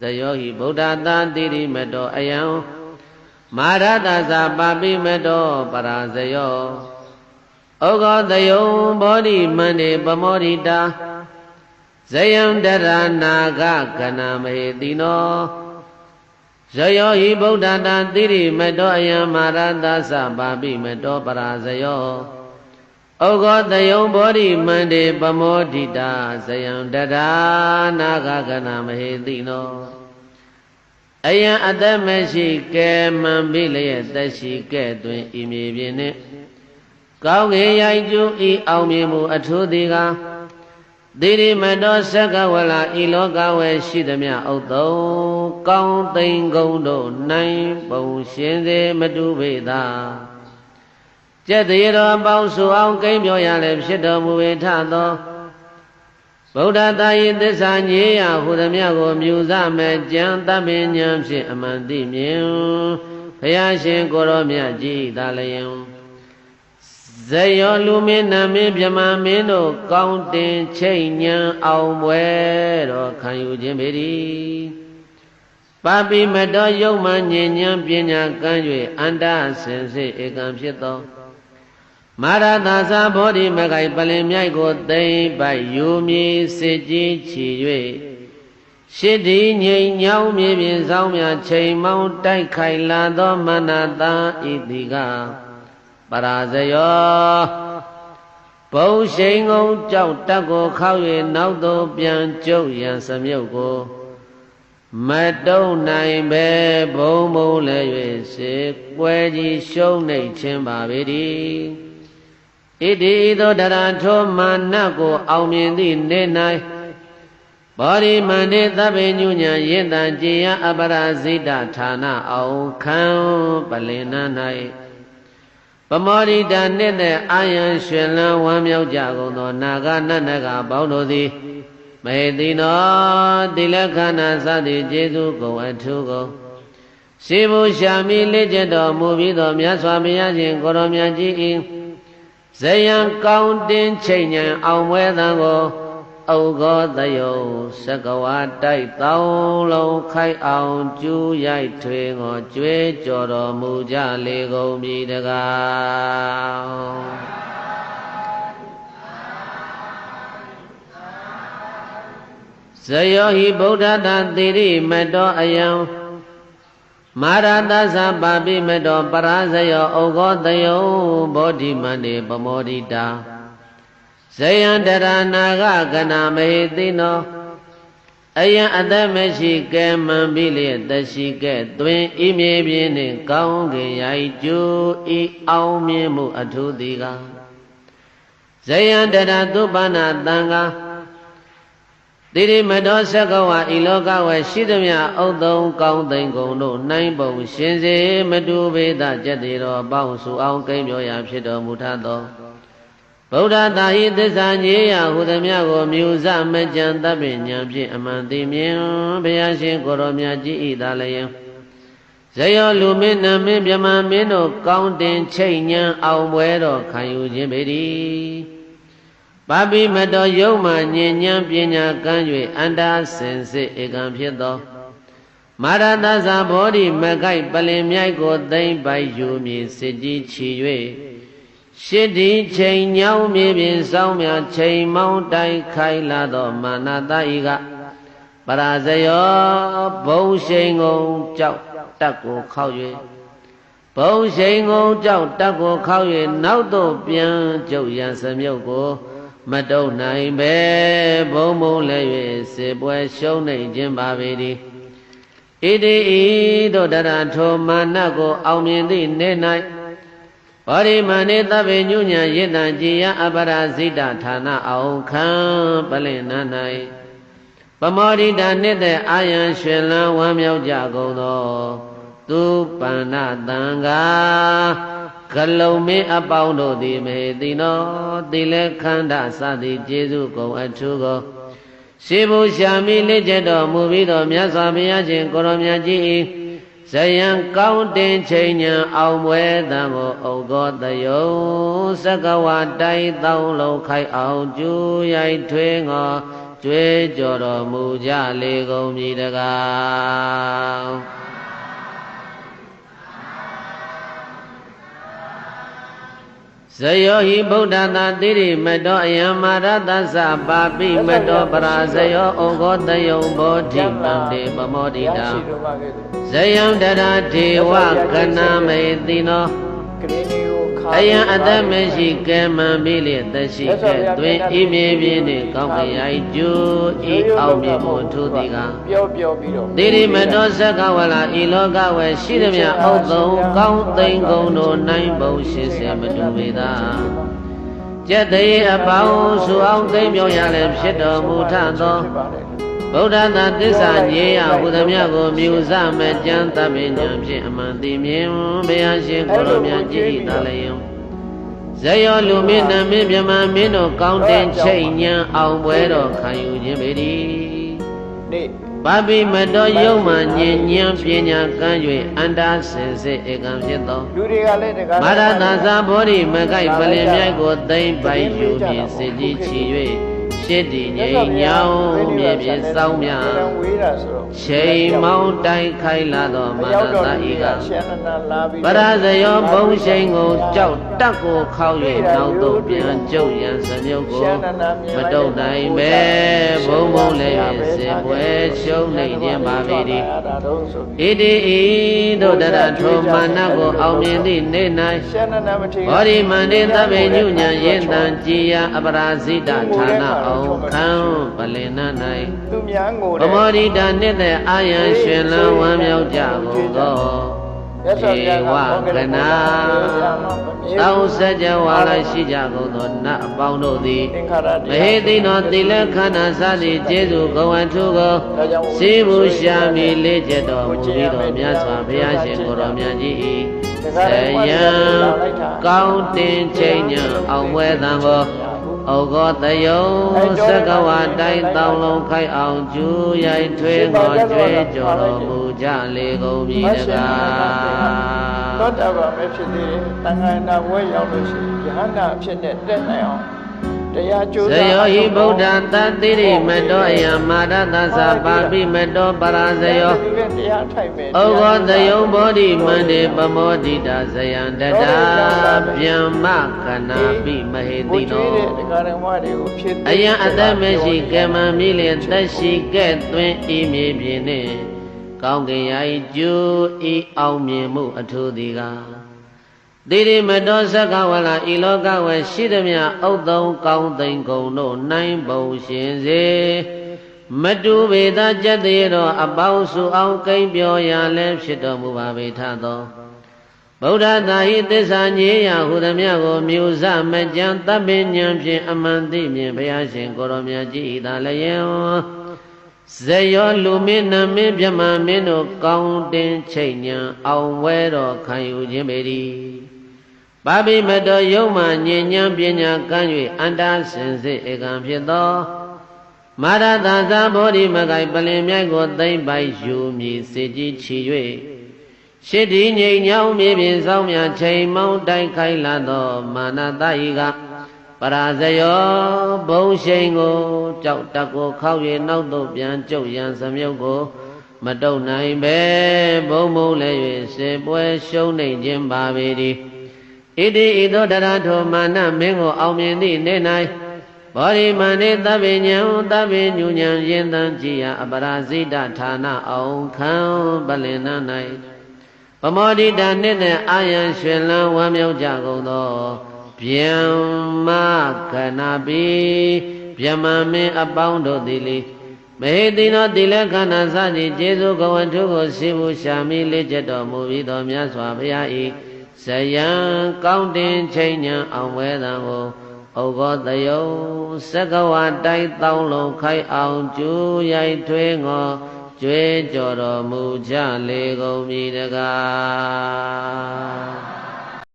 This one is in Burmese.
ဇယောဟိဗုဒ္ဓတာတိရိမတောအယံမာရတသပါပိမတောပရာဇယောဩဃောတယုံဘောဓိမန္တေပမောရိတာဇယံတရနာဂကနာမဟေတိနောဇယောဟိဗုဒ္ဓတာတိရိမတောအယံမာရတသပါပိမတောပရာဇယော ဩဃောတယုံဘောဓိမန္တေပမောဒိတာဇယံတရာနာဂကနာမဟေတိနောအယံအသက်မရှိကဲမှန်ပြီလျက်သက်ရှိကဲ့တွင်ဤမြေပြင်နှင့်ကောင်းကင်ရိုက်ကျူးဤအောင်မြင်မှုအထူးသည်ကသီရိမတောသက္ကဝလာဤလောကဝယ်ရှိသမျှဥတုံကောင်းသိမ်ကုန်တို့နိုင်ပုံရှင်စေမတူပေသာ ကျက်သေးတော်ပေါင်းစုအောင်ကိမ့်ပြောရလည်းဖြစ်တော်မူဝေထသောဗုဒ္ဓတာယိသစ္စာညေယဟုသမျှကိုမြူစမဲ့ကြံတပင်ညာဖြင့်အမှန်သိမြင်ဘုရားရှင်ကိုရောမြတ်ကြီးသာလျင်ဇယောလူမင်းနာမင်းမြမမင်းတို့ကောင်းတင်ချိတ်ညံအောင်ပွဲတော်ခံယူခြင်းပေသည်ပါပိမတော်ယုံမှညဉ့်ညံပညာကမ်း၍အန္တစင်စစ်ဧကံဖြစ်သော မာရသာသာဘောဓိမခိုင်ပလင်မြိုက်ကိုသိမ့်ပိုက်ယူမည်စစ်ကြီးချီ၍ရှစ်ဒီငိမ်ညောင်းမြေပြင်ဆောင်များချိန်မောင်းတိုက်ခိုင်လာသောမနတာဤတိကပရာဇယောဘုံရှိန်ကုန်ကြောက်တက်ကိုခောက်၍နောက်သို့ပြန်ကျုပ်ရန်စမြုပ်ကိုမတုံနိုင်ပဲဘုံဘုံလည်း၍စေပွဲကြီးရှုံးနေခြင်းပါပေသည် ဣတိသောတရာထောမာနကိုအောင်မြင်သည့်နေ၌ဘောရိမန္တေသဗ္ဗညုညာယင်တံကြည်ယအပရာဇိတဌာနအောင်ခံပလင်နာ၌ပမောရိတာနှစ်သက်အာယံရွှင်လန်းဝမ်းမြောက်ကြကုန်သော နာဂနတ်နဂပေါင်းတို့သည်မဟေတိနောတိလခဏသတိကျေစုကုန်အထုကုန်ရှိဘူးရှာမိလက်ကျတော်မူပြီးသောမြတ်စွာဘုရားရှင်ကိုရောမြတ်ကြီး၏ ဇယံကောင်းတင်ချိန်ညံအောင်ပွဲသံကိုဩဃောတယုံစကဝါတိုက်တောင်းလုံးခိုက်အောင်ကျူးရိုက်ထွေငောကျွဲကြော်တော်မူကြလေကုန်ပြီတကားဇယောဟိဗုဒ္ဓတာတိရိမတောအယံ မာရတသပါပိမတောပရာဇယောဩဃောတယုံဘောဓိမန္တေပမောဒိတာဇယံတရနာဂကနာမေတိနောအယံအသက်မရှိကဲမှန်ပြီလေတရှိကဲသွင်ဤမြေပြင်းနှင့်ကောင်းကင်ရိုက်ကျိုးဤအောင်မြင်မှုအထူးသည်ကဇယံတရသုပနာတံဃာ တိရိမတောသက္ကဝဤလောကဝယ်ရှိသမျှဥဒ္ဒုံကောင်းသိမ်ကုန်တို့နိုင်ပုံရှင်စေမတူပေသကျက်သေးတော်ပေါင်းစုအောင်ကိမ့်ပြောရာဖြစ်တော်မူထသောဗုဒ္ဓတာဟိသစ္စာညေယဟုသမျှကိုမြူစမကြံတပညာဖြင့်အမှန်သိမြင်ဘုရားရှင်ကိုရောမြတ်ကြီးဤသာလျင်ဇယောလူမင်းနမင်းမြမမင်းတို့ကောင်းတင်ချိတ်ညံအောင်ပွဲတော်ခံယူခြင်းပေသည် ပါပိမတော်ယုံမှညဉ့်ညံပညာကမ်း၍အန္တာစင်စစ်ဧကံဖြစ်သောမာရတသဘောဓိမကိုက်ပလင်မြိုက်ကိုသိမ့်ပိုက်ယူမည်စစ်ကြီးချီ၍ရှစ်ဒီချိန်ညောင်းမြေပြင်စောင်းများချိန်မောင်းတိုက်ခိုင်လာသောမာနတဤကပရာဇယောဘုံရှိန်ကုန်ကြောက်တက်ကိုခောက်၍ဘုံရှိန်ကုန်ကြောက်တက်ကိုခောက်၍နောက်သို့ပြန်ကျုပ်ရန်စမြုပ်ကို မတုံနိုင်ပဲဘုံဘုံလည်း၍စေပွဲရှုံးနေခြင်းပါပေသည်ဣတိဤတို့တရထောမာနကို အောင်မြင်သည့်နေ့၌ဘောရိမဏိသဗ္ဗညုညာယတံကြည်ယအပရာဇိတဌာနအောင်ခံပလင်နာ၌ပမောဒိတာနှစ်သက်အာယံရွှင်လန်းဝမ်းမြောက်ကြကုန်သောသူပန္နတံဃာ ကလုံမင်းအပေါင်းတို့သည်မေတိနောတိလေခန္ဓာစသည်ကျေစုကုန်အထူးကိုရှိဘူးရှာမိလက်ကျက်တော်မူပြီးတော့မြတ်စွာဘုရားရှင်ကိုရောမြတ်ကြီး၏ဇယံကောင်းတင်ချိန်ညာအောင်ပွဲတံကိုဩဃောတယုံစကဝတိုင်တောင်းလုံးခိုက်အောင်ကျူးရိုက်ထွေးငောကျွေးကြော်တော်မူကြလေကုန်ပြီတကား ဇယောဟိဗုဒ္ဓတာတိရိမတောအယံမာရတသပါပိမတောပရာဇယောဩဃောတယုံဘောဓိမန္တေပမောဒိတာရှိတော်ပါခဲ့တယ်ဇယံတရာဒေဝကနာမေတိနောကလေးလေးကိုခါ အယံအသက်မရှိကဲမှန်ပြီလေသက်ရှိကဲတွင်ဤမြေပြင်းနှင့်ကောင်းကရိုက်ကျိုးဤအောင်မြင်မှုထုသည်ကပြောပြောပြီးတော့တိရိမတောဇက္ကဝလာဤလောကဝယ်ရှိသည်မြတ်ဥသုံကောင်းသိမ့်ကုန်တို့နိုင်ဘုံရှိစေမတူပေသာကျက်သေးအပေါင်းစုအောင်သိမ့်မြော်ရလည်းဖြစ်တော်မူထသောဖြစ်ပါတယ် ဗုဒ္ဓသာသစ္စာညေယဟူသည်မြတ်ကိုမြူစမဲ့ကြံတပင်ညာဖြင့်အမှန်သိမြင်ဘုရားရှင်ကိုရောမြတ်ကြည်သာလျင်ဇယောလူမင်းနမင်းမြမမင်းတို့ကောင်းတင်ချိတ်ညံအောင်ပွဲတော်ခံယူခြင်းပေသည်နေ့ပါပိမတော်ယုံမှညင်ညံပညာကမ်း၍အန္တာစင်စစ်ဧကံဖြစ်သောလူတွေကလည်းတကားမာရတသာဘောဓိမကိုက်ပလင်မြိုက်ကိုသိမ့်ပိုက်ယူပြီးစစ်ကြီးချီ၍ ရှစ်တည်ငြိမ်ညောင်းမြေပြေစောင်းမြဝေးတာဆိုတော့ချိန်မောင်းတိုင်းခိုင်လာသောမာရတဤကရှန္ဒနာလာပြီးပရဇယောဘုံရှိန်ကိုကြောက်တက်ကိုခောက်၍နောက်သို့ပြန်ကျုပ်ရန်စမြုပ်ကိုမတုတ်နိုင်ပဲဘုံဘုံလည်း၍စေပွဲရှုံးနေခြင်းပါပေသည်ဒါတော့ဆိုဣတိဤတို့တရထောမာနကိုအောင်မြင်သည့်နေ့၌ရှန္ဒနာမထေဘောဓိမန္တေသဗ္ဗညုညံယေတံကြည်ယအပရာဇိတဌာနအောင်ခံပလင်နာ၌သူများငိုဗမောရိတာနှစ်သက်အာယံရှင်လန်းဝမ်းမြောက်ကြကုန်သောဧဝကနာတောင်းစကြဝါလာရှိကြကုန်သောနတ်အပေါင်းတို့သည်သင်္ခါရမဟေတိနောတိလခန္ဓာစသည်ကျေစုဂဝံထုကိုစေဘူးရှာမီလေးကျက်တော်မူပြီးတော်မြတ်စွာဘုရားရှင်ကိုတော်မြတ်ကြီး၏ဆယံကောင်းတင်ချိန်ညအောင်ဝဲသံကို ဩဃောတယုံသက္ကဝတိုင်းတောင်းလုံးခိုက်အောင်ကျူးရိုက်ထွေးငေါ်ကျွေးကြော်တော်မူကြလေကုန်ပြီတကားသောတာပန်ပဲဖြစ်သေးတယ်တန်ခါနာဝဲရောက်လို့ရှိရင်ယဟန္တာအဖြစ်နဲ့တက်နိုင်အောင် တရားကျိုးဇယောဟိဗုဒ္ဓတတိရိမတောအယမာရတသပါပိမတောပရာဇယောဒီကတရားထိုင်မယ်ဩဃောတယုံဘောဓိမန္တေပမောဒိတာဇယံတတာဗျမ္မကနာပိမဟေဘုတိကျွေးနောတဲ့တရားတော်မတွေကိုဖြစ်အယံအသက်မရှိကမ္မမိလျင်သက်ရှိကဲ့သွင်းဤမြေပြင်နှင့်ကောင်းကင်ယာဤကျိုးဤအောင်မြင်မှုအထူးသည်ကား တိရိမတောသက္ကဝလာဤလောကဝယ်ရှိသည်မြဥဒ္ဒုံကောင်းသိမ့်ကုန်တို့နိုင်ဘုံရှင်စေမတူပေသာကြက်သေးတော့အပေါင်းစုအောင်ကိမ့်ပြောရလည်းဖြစ်တော်မူပါပေထသောဗုဒ္ဓသာဟိသစ္စာညေယဟုသမျှကိုမြူစမကြံတပ်ပဉ္ဉံဖြင့်အမှန်သိမြင်ဘုရားရှင်ကိုရောမြတ်ကြီးဤသာလျင်ဇယောလူမင်းနမင်းမြမမင်းတို့ကောင်းတင်ချိတ်ညံအောင်ဝဲတော်ခံယူခြင်းပေသည် ပါပိမတော်ယုံမှညဉ့်ညံပညာကမ်း၍အန္တာစင်စစ်ဧကံဖြစ်သောမာရတသာဘောဓိမဂိုင်ပလင်မြိုက်ကိုသိမ့်ပိုက်ယူမည်စေကြီးချီ၍ရှစ်ဒီငိမ်ညောင်းမြေပြင်ဆောင်မြချိန်မောင်းတိုက်ခိုက်လာသောမာနတဤကပရာဇယောဘုံရှိန်ကိုကြောက်တက်ကိုခောက်၍နောက်သို့ပြန်ကျုပ်ရန်စမြုပ်ကိုမတုံနိုင်ပဲဘုံဘုံလည်း၍စေပွဲရှုံးနေခြင်းပါပေသည် ဣတိဣသောတရထောမာနမင်းကိုအောင်မြင်သည့်နေ့၌ဘောရိမန္တေသဗ္ဗညံသဗ္ဗညုညံယင်တံကြည်ယအပရာဇိတဌာနအောင်ခံပလင်နာ၌ပမောဒိတာနှစ်နဲ့အာယံရွှင်လန်းဝမ်းမြောက်ကြကုန်သောဗျမ္မာကနာပိဗျမ္မာမင်းအပေါင်းတို့သည်လေမဟေတိနောတိလခဏစသည်ကျေစုကဝတ္ထုကိုရှိမှုရှာမိလေးချက်တော်မူပြီးတော်မြတ်စွာဘုရား၏ ဇယံကောင်းတင်ချိန်ညာအောင်ဝဲသံကိုဩဃောတယုံစက္ကဝတိုက်တောင်းလုံးခိုက်အောင်ကျူးရိုက်ထွေးငေါ်ကျွေးကြော်တော်မူကြလေကုန်ပြီတကား